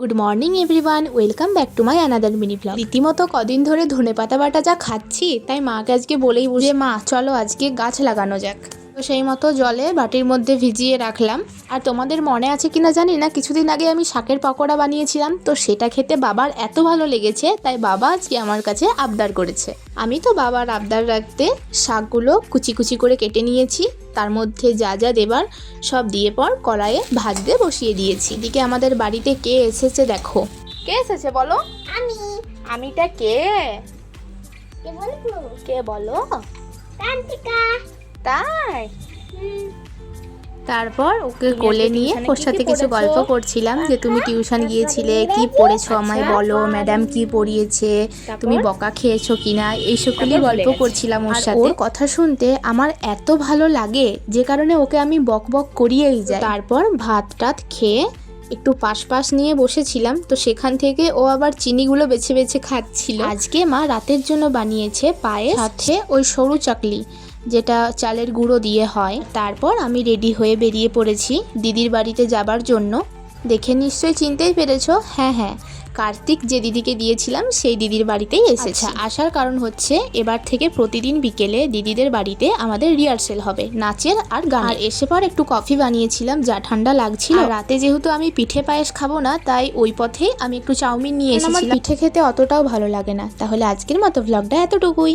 Good morning everyone welcome back to my another mini blog রীতিমতো কদিন ধরে ধনে পাতা বাটা যা খাচ্ছি, তাই মাকে আজকে বলেই বুঝে মা, চলো আজকে গাছ লাগানো যাক। তো সেই মতো জলে বাটির মধ্যে ভিজিয়ে রাখলাম। আর তোমাদের মনে আছে কিনা জানি না কিছুদিন আগে আমি শাকের পকোড়া বানিয়েছিলাম তো সেটা খেতে বাবার এত ভালো লেগেছে তাই বাবা আজকে আমার কাছে আবদার করেছে। আমি তো বাবার আবদার রাখতে শাকগুলো কুচি কুচি করে কেটে নিয়েছি তার মধ্যে যা যা দেবার সব দিয়ে পর কড়াইয়ে ভাজতে বসিয়ে দিয়েছি। এদিকে আমাদের বাড়িতে কে এসেছে দেখো। কে এসেছে বলো? আমি। আমিটা কে? কে বলব কে বলো? তান্ত্রিকা তাই? তারপর ওকে কোলে নিয়ে ওর সাথে কিছু গল্প করছিলাম যে তুমি টিউশন গিয়েছিলে কি পড়েছো আমায় বলো ম্যাডাম কি পড়িয়েছে তুমি বকা খেয়েছো কিনা? এইসবগুলি গল্প করছিলাম ওর সাথে। ওর কথা শুনতে আমার এত ভালো লাগে যে কারণে ওকে আমি বক বক করিয়েই যাই। তারপর ভাত টাত খেয়ে একটু পাশ পাশ নিয়ে বসেছিলাম তো সেখান থেকে ও আবার চিনিগুলো বেছে বেছে খাচ্ছিল। আজকে মা রাতের জন্য বানিয়েছে পায়েস সাথে ওই সরু চাকলি। যেটা চালের গুঁড়ো দিয়ে হয়। তারপর আমি রেডি হয়ে বেরিয়ে পড়েছি দিদির বাড়িতে যাবার জন্য। দেখে নিশ্চয়ই চিনতেই পেরেছ হ্যাঁ হ্যাঁ কার্তিক যে দিদিকে দিয়েছিলাম সেই দিদির বাড়িতেই এসেছে। আসার কারণ হচ্ছে এবার থেকে প্রতিদিন বিকেলে দিদিদের বাড়িতে আমাদের রিহার্সেল হবে নাচের আর গান আর এসে পর একটু কফি বানিয়েছিলাম যা ঠান্ডা লাগছিল। রাতে যেহেতু আমি পিঠে পায়েস খাব না তাই ওই পথেই আমি একটু চাউমিন নিয়ে এসেছিলাম। পিঠে খেতে অতটাও ভালো লাগে না। তাহলে আজকের মতো ভ্লগটা এতটুকুই।